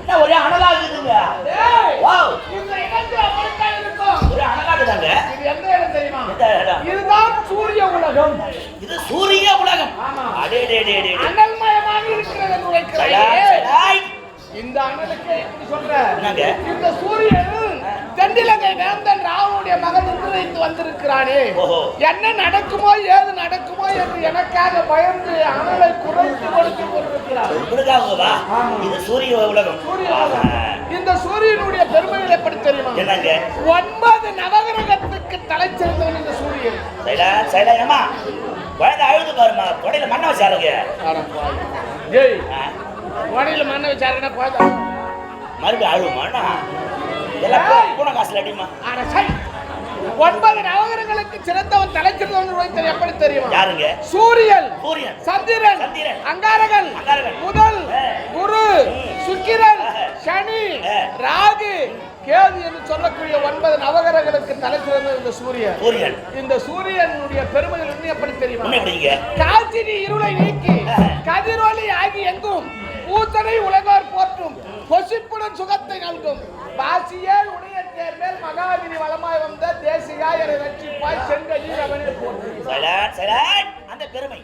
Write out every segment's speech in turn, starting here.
என்ன ஒரே அனலா இருக்குதுங்க? ஒரே. எந்த இடம்? இதுதான் சூரிய உலகம் இது சூரிய உலகம் ஆமா. அடே டே டே டே டே. அனல்மயமாக இருக்கிறது. இந்த அனலுக்கு சொல்ற? இந்த சூரியன் தென்னிலங்கை வேந்தன் ராவனுடைய மகன் இந்திரஜித் வந்திருக்கிறானே. என்ன நடக்குமோ ஏது நடக்குமோ என்று எனக்காக பயந்து அனலை குறைத்து கொடுத்து கொண்டிருக்கிறார். இது சூரிய உலகம். இந்த சூரியனுடைய பெருமைகள் எப்படி தெரியுமா? என்னங்க? ஒன்பது நவகிரகத்துக்கு தலை சிறந்தவன் இந்த சூரியன். சைலா சைலா ஏமா குழந்தை அழுது பாருமா கொடையில மண்ணை வச்சாருங்க. ஏய் வடையில மண்ணை வச்சாருன்னா போதும் மறுபடியும் அழுவுமாண்ணா? எல்லாம். பூனை காசுல அடிமா. ஒன்பது நவகிரகங்களுக்கு சிறந்தவன் தலை சிறந்தவன் வைத்தது எப்படி தெரியுமா யாருங்க சூரியன் சூரியன் சந்திரன் சந்திரன். அங்காரகன். முதல். குரு. சுக்கிரன். சனி. ராகு கேது என்று சொல்லக்கூடிய ஒன்பது நவகிரகங்களுக்கு தலை சிறந்தது இந்த சூரியன் சூரியன் இந்த சூரியனுடைய பெருமைகள் இன்னும் எப்படி தெரியுமா காற்றினி இருளை நீக்கி. கதிரொலி ஆகி எங்கும் பூத்தனை உலகோர் போற்றும் பொசிப்புடன் சுகத்தை நல்கும் பாசியே உடைய தேர்மேல் மகாவினி வளமாய் வந்த தேசிகா என ரட்சிப்பாய் செங்கலி ரவனில் அந்த பெருமை.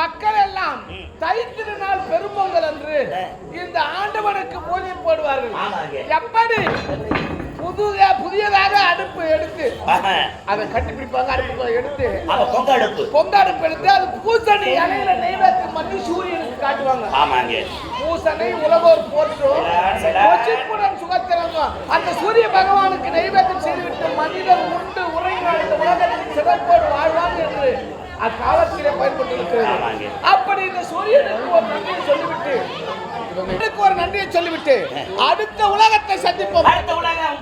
மக்கள் எல்லாம். தை திருநாள் பெரும்பொங்கல் அன்று. இந்த ஆண்டவனுக்கு பூஜை போடுவார்கள். எப்படி புதிய புதியதாக அடுப்பு எடுத்து. அதை கட்டி பிடிப்பாங்க அடுப்பு எடுத்து பொங்க அடுப்பு பொங்க அடுப்பு எடுத்து அது பூசணி இலையில நெய்வேத்தியம் பண்ணி சூரியனுக்கு காட்டுவாங்க. ஆமாங்க பூசணை உலகோர் போற்றும் சுகத்திறங்கும் அந்த சூரிய பகவானுக்கு நைவேத்தியம் செய்துவிட்டு மனிதர் உண்டு உரையினால் இந்த உலகத்தில் சிறப்போடு வாழ்வாங்க என்று அக்காலத்திலே பயன்பட்டு ஆமாங்க. இருக்கிறது அப்படி இந்த சூரியனுக்கு ஒரு நன்றியை சொல்லிவிட்டு இவங்களுக்கு ஒரு நன்றியை சொல்லிவிட்டு அடுத்த உலகத்தை சந்திப்போம். அடுத்த உலகம்.